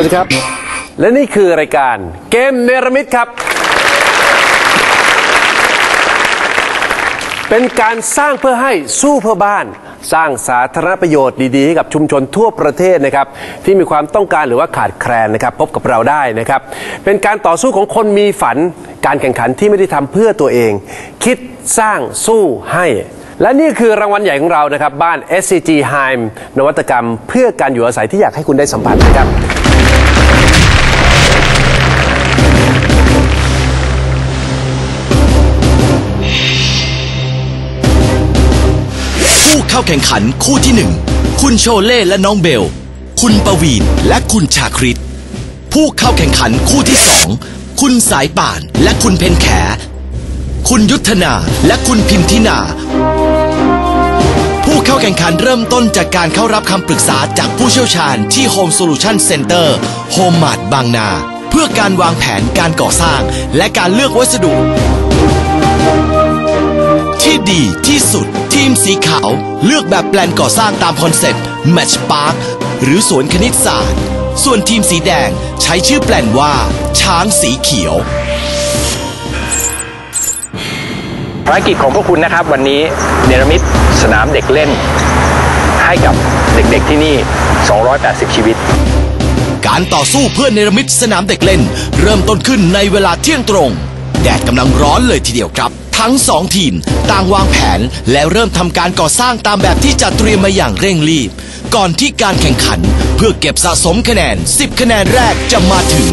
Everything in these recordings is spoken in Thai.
วัสดีครับ และนี่คือรายการเกมเนรมิตครับ เป็นการสร้างเพื่อให้สู้เพื่อบ้าน สร้างสาธารณประโยชน์ดีๆให้กับชุมชนทั่วประเทศนะครับ ที่มีความต้องการหรือว่าขาดแคลนนะครับ พบกับเราได้นะครับ เป็นการต่อสู้ของคนมีฝัน การแข่งขันที่ไม่ได้ทำเพื่อตัวเอง คิดสร้างสู้ให้และนี่คือรางวัลใหญ่ของเรานะครับ บ้าน SCG Heim นวัตกรรมเพื่อการอยู่อาศัยที่อยากให้คุณได้สัมผัสนะครับ ผู้เข้าแข่งขันคู่ที่หนึ่งคุณโชเล่และน้องเบล คุณประวีนและคุณชาคริต ผู้เข้าแข่งขันคู่ที่สองคุณสายป่านและคุณเพนแข คุณยุทธนาและคุณพิมทินา ผู้เข้าแข่งขันเริ่มต้นจากการเข้ารับคำปรึกษาจากผู้เชี่ยวชาญที่ Home Solution Center Home Mart บางนา เพื่อการวางแผนการก่อสร้างและการเลือกวัสดุ ที่ดีที่สุด ทีมสีขาว เลือกแบบแปลนก่อสร้างตามคอนเซ็ปต์ Match Park หรือสวนคณิตศาสตร์ ส่วนทีมสีแดงใช้ชื่อแปลนว่า ช้างสีเขียว ภารกิจของพวกคุณนะครับ วันนี้เนรมิตสนามเด็กเล่น ให้กับเด็กๆที่นี่ 280 ชีวิตการต่อสู้เพื่อเนรมิตสนามเด็กเล่น เริ่มต้นขึ้นในเวลาเที่ยงตรง แดดกำลังร้อนเลยทีเดียวครับ ทั้งสองทีมต่างวางแผนและเริ่มทำการก่อสร้างตามแบบที่จัดเตรียมมาอย่างเร่งรีบ ก่อนที่การแข่งขันเพื่อเก็บสะสมคะแนน 10 คะแนนแรกจะมาถึง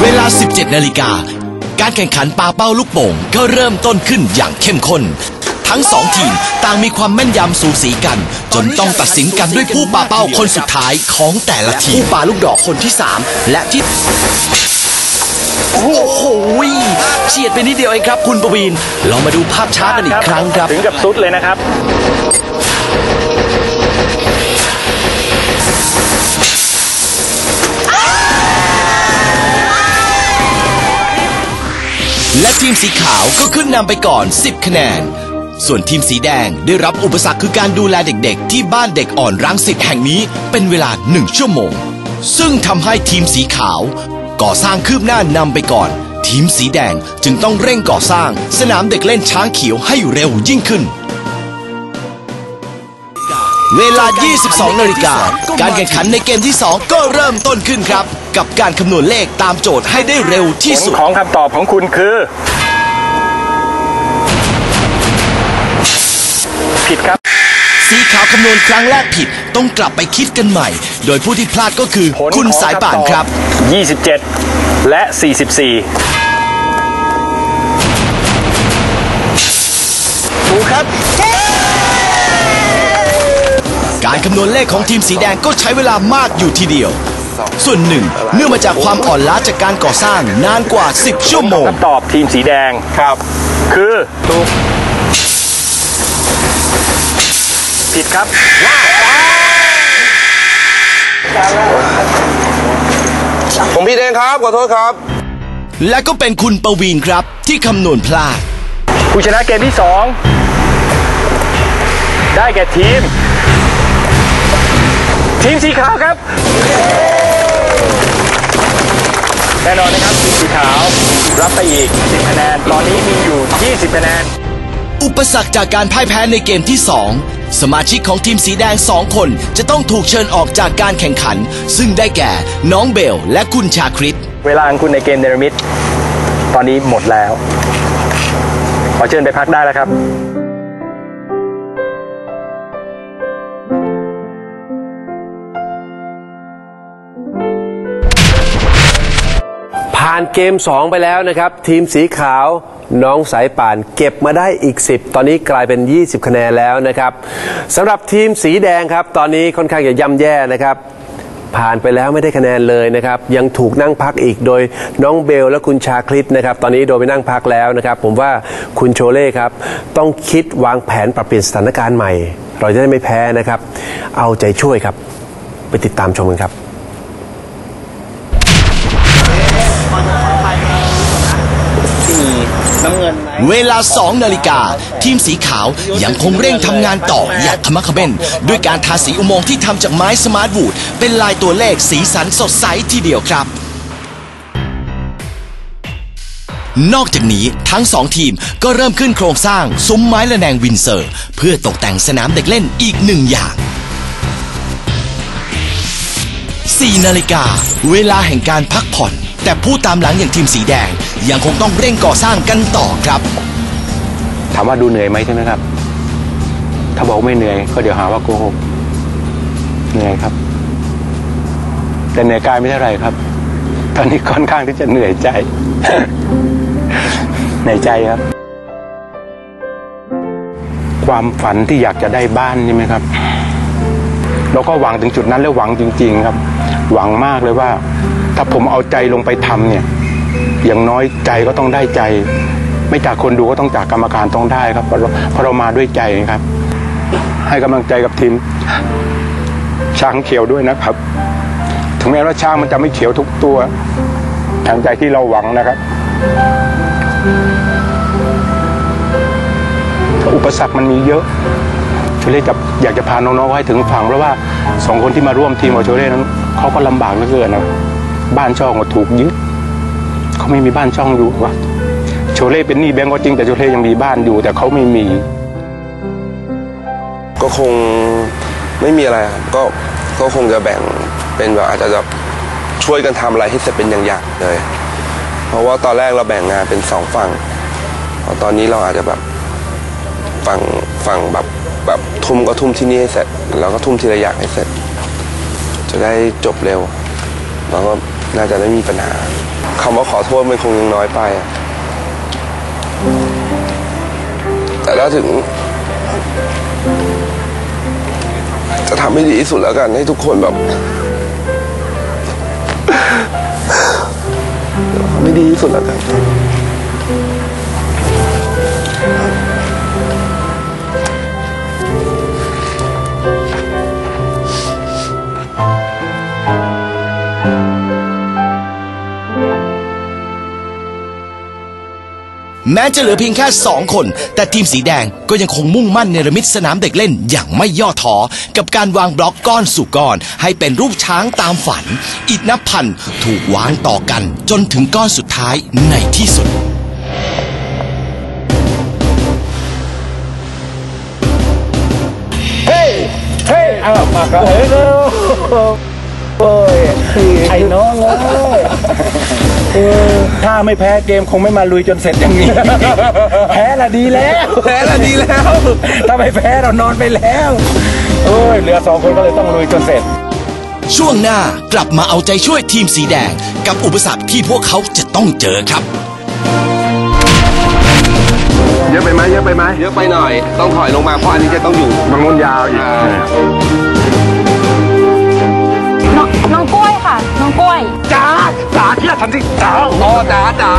เวลา 17 นาฬิกา การแข่งขันปาเป้าลูกโป่งก็เริ่มต้นขึ้นอย่างเข้มข้นทั้งสองทีมต่างมีความแม่นยำสูสีกัน จนต้องตัดสินกันด้วยผู้ปาเป้าคนสุดท้ายของแต่ละทีมผู้ปาลูกดอกคนที่ 3 และที่ โอ้โหเฉียดไปนิดเดียวเองครับคุณประวีนลองมาดูภาพช้ากันอีกครั้งครับ ถึงกับซุดเลยนะครับ และทีมสีขาวก็ขึ้นนำไปก่อน 10 คะแนน ส่วนทีมสีแดงได้รับอุปสรรคคือการดูแลเด็กๆ ที่บ้านเด็กอ่อนรังสิตแห่งนี้เป็นเวลา1ชั่วโมง ซึ่งทำให้ทีมสีขาว ก่อสร้างคืบหน้านำไปก่อน ทีมสีแดงจึงต้องเร่งก่อสร้าง สนามเด็กเล่นช้างเขียวให้เร็วยิ่งขึ้น เวลา 22 นาฬิกาการแข่งขันในเกมที่ 2 ก็เริ่มต้นขึ้นครับ กับการคำนวณเลขตามโจทย์ให้ได้เร็วที่สุด ของคำตอบของคุณคือ ผิดครับ สีขาวคำนวณครั้งแรกผิดต้องกลับไปคิดกันใหม่ โดยผู้ที่พลาดก็คือผลคุณของสายป่านำตอครับ 27 และ 44 ถูกครับ การคำนวณเลขของทีมสีแดงก็ใช้เวลามากอยู่ทีเดียว ส่วนหนึ่งเนื่องมาจากความอ่อนล้าจากการก่อสร้างนานกว่า 10 ชั่วโมง คำตอบทีมสีแดงครับ คือ ถูก ผิดครับผมพี่เองครับ ขอโทษครับ และก็เป็นคุณประวีนครับที่คำนวณพลาด ผู้ชนะเกมที่สองได้แก่ทีม ทีมสีขาวครับ แน่นอนนะครับ ทีมสีขาว รับไปอีก 10 คะแนน ตอนนี้มีอยู่ 20 คะแนน อุปสรรคจากการพ่ายแพ้ในเกมที่ 2 สมาชิกของทีมสีแดง 2 คนจะต้องถูกเชิญออกจากการแข่งขัน ซึ่งได้แก่น้องเบลและคุณชาคริตเวลาของคุณในเกมเดรมิดตอนนี้หมดแล้ว ขอเชิญไปพักได้แล้วครับ ผ่านเกม 2 ไปแล้วนะครับ ทีมสีขาวน้องสายป่านเก็บมาได้อีก 10 ตอนนี้กลายเป็น 20 คะแนนแล้วนะครับสำหรับทีมสีแดงครับ ตอนนี้ค่อนข้างจะย่ำแย่นะครับ ผ่านไปแล้วไม่ได้คะแนนเลยนะครับ ยังถูกนั่งพักอีกโดยน้องเบลและคุณชาคลิตนะครับ ตอนนี้โดนไปนั่งพักแล้วนะครับ ผมว่าคุณโชเล่ครับ ต้องคิดวางแผนปรับเปลี่ยนสถานการณ์ใหม่ เราจะได้ไม่แพ้นะครับ เอาใจช่วยครับ ไปติดตามชมกันครับ ที่มีน้ำเงินไว้ เวลา 2 นาฬิกา ทีมสีขาวยังคงเร่งทำงานต่ออย่างขมักเขม้นด้วยการทาสีอุโมงค์ที่ทำจากไม้สมาร์ทวูดเป็นลายตัวเลขสีสันสดใสทีเดียวครับ นอกจากนี้ทั้งสองทีมก็เริ่มขึ้นโครงสร้างซุ้มไม้ระแนงวินเซอร์ เพื่อตกแต่งสนามเด็กเล่นอีกหนึ่งอย่าง4นาฬิกา เวลาแห่งการพักผ่อน แต่ผู้ตามหลังอย่างทีมสีแดง ยังคงต้องเร่งก่อสร้างกันต่อครับถามว่าดูเหนื่อยไหมใช่ไหมครับ ถ้าบอกไม่เหนื่อยก็เดี๋ยวหาว่าโกหกเหนื่อยครับ แต่เหนื่อยกายไม่เท่าไหรครับ ตอนนี้ค่อนข้างที่จะเหนื่อยใจเหนื่อยใจครับ ความฝันที่อยากจะได้บ้านใช่ไหมครับเราก็หวังถึงจุดนั้นแล้วหวังจริง ๆ ครับ หวังมากเลยว่า ถ้าผมเอาใจลงไปทำเนี่ย อย่างน้อยใจก็ต้องได้ใจ ไม่จากคนดูก็ต้องจากกรรมการต้องได้ครับเพราะเราเพราะเรามาด้วยใจครับ ให้กำลังใจกับทีมช้างเขียวด้วยนะครับ ถึงแม้ว่าช้างมันจะไม่เขียวทุกตัวทางใจที่เราหวังนะครับ อุปสรรคมันมีเยอะโชเล่จะอยากจะพาน้องๆให้ถึงฝั่งเพราะว่าสองคนที่มาร่วมทีมของโชเล่นั้นเขาก็ลำบากเหลือเกินนะบ้านช่องก็ถูกยึด เขาไม่มีบ้านช่องอยู่วะโชเล่เป็นหนี้แบงก์ก็จริงแต่โชเล่ยังมีบ้านอยู่ แต่เขาไม่มี ก็คงไม่มีอะไรครับก็ก็คงจะแบ่งเป็นแบบอาจจะแบบช่วยกันทำอะไรให้เสร็จเป็นอย่างๆเลย เพราะว่าตอนแรกเราแบ่งงานเป็นสองฝั่งตอนนี้เราอาจจะแบบฝั่งฝั่งแบบแบบทุ่มก็ทุ่มที่นี่ให้เสร็จ แล้วก็ทุ่มทีละอย่างให้เสร็จ จะได้จบเร็วแล้วก็ น่าจะไม่มีปัญหาคำว่าขอโทษมันคงยังน้อยไปอะแต่ถ้าถึง จะทำให้ดีที่สุดแล้วกัน ให้ทุกคนแบบทำให้ดีที่สุดแล้วกัน แม้จะเหลือเพียงแค่ 2 คน แต่ทีมสีแดงก็ยังคงมุ่งมั่นเนรมิตสนามเด็กเล่นอย่างไม่ย่อท้อกับการวางบล็อกก้อนสู่ก้อน ให้เป็นรูปช้างตามฝัน อีกนับพันถูกวางต่อกันจนถึงก้อนสุดท้ายในที่สุดโอ้ ยไอ้น้องเอ้ยเออถ้าไม่แพ้เกมคงไม่มาลุยจนเสร็จอย่างนี้ แพ้ละดีแล้ว แพ้ละดีแล้ว ถ้าไม่แพ้เรานอนไปแล้วโอ้ยเหลือสองคนก็เลยต้องลุยจนเสร็จ ช่วงหน้ากลับมาเอาใจช่วยทีมสีแดง กับอุปสรรคที่พวกเขาจะต้องเจอครับ เยอะไปไหมเยอะไปไหมเยอะไปหน่อย ต้องถอยลงมาเพราะอันนี้จะต้องอยู่บางนุ่นยาวอีก กล้วย จ้าจ๋าที่เราทำที่จ๋าอ๋อจ๋าจ๋า